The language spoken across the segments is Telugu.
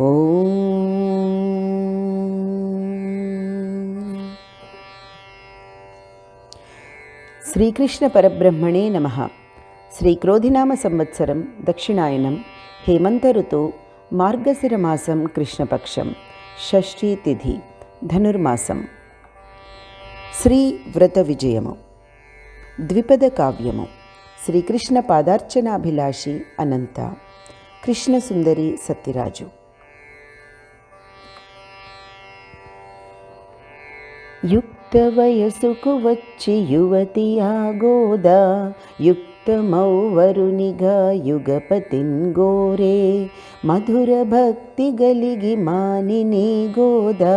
శ్రీకృష్ణ పరబ్రహ్మణే నమ. శ్రీక్రోధినామ సంవత్సరం దక్షిణాయనం హేమంత ఋతు మార్గశిర మాసం కృష్ణపక్షం షష్ఠీ తిథి ధనుర్మాసం. శ్రీ వ్రత విజయము. ద్విపద కావ్యము. శ్రీకృష్ణ పాదార్చనాభిలాషి అనంత. కృష్ణసుందరి సత్యరాజు. యుక్త వయసుకు వచ్చి యువతి ఆగోదా యుక్తమౌవరునిగా యుగపతిన్ గోరే మధుర భక్తి గలిగి మానిని గోదా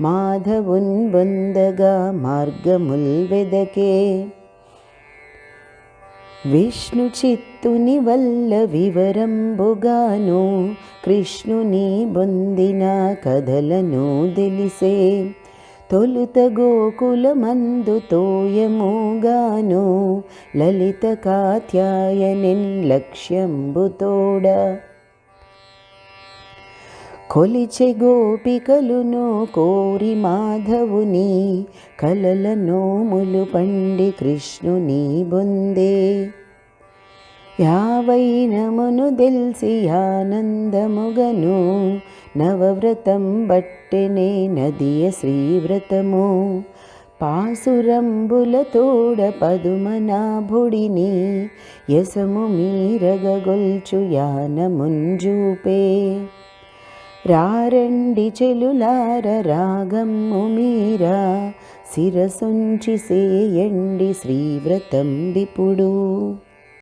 మాధవున్ బొందగా మార్గముల్ వెదకే విష్ణు చిత్తుని వల్ల వివరంబుగాను కృష్ణుని బొందిన కథలను తెలిసే తొలుత గోకులమందు తోయముగాను లలిత కాత్యాయనిన్ లక్ష్యంబుతోడ కొలిచె గోపికలును కోరి మాధవుని కలల నోములు పండి కృష్ణుని బొందే. యావైనమును తెలిసి ఆనందముగను నవవ్రతం బట్టెనే నదియ శ్రీవ్రతము. పాసురంబుల తోడ పదుమనాభుడిని యసము మీరగొల్చు యానముంజూపే. రారండి చెలులార రాగమ్ము మీరా శిరసుంచి సేయండి శ్రీవ్రతం విపుడు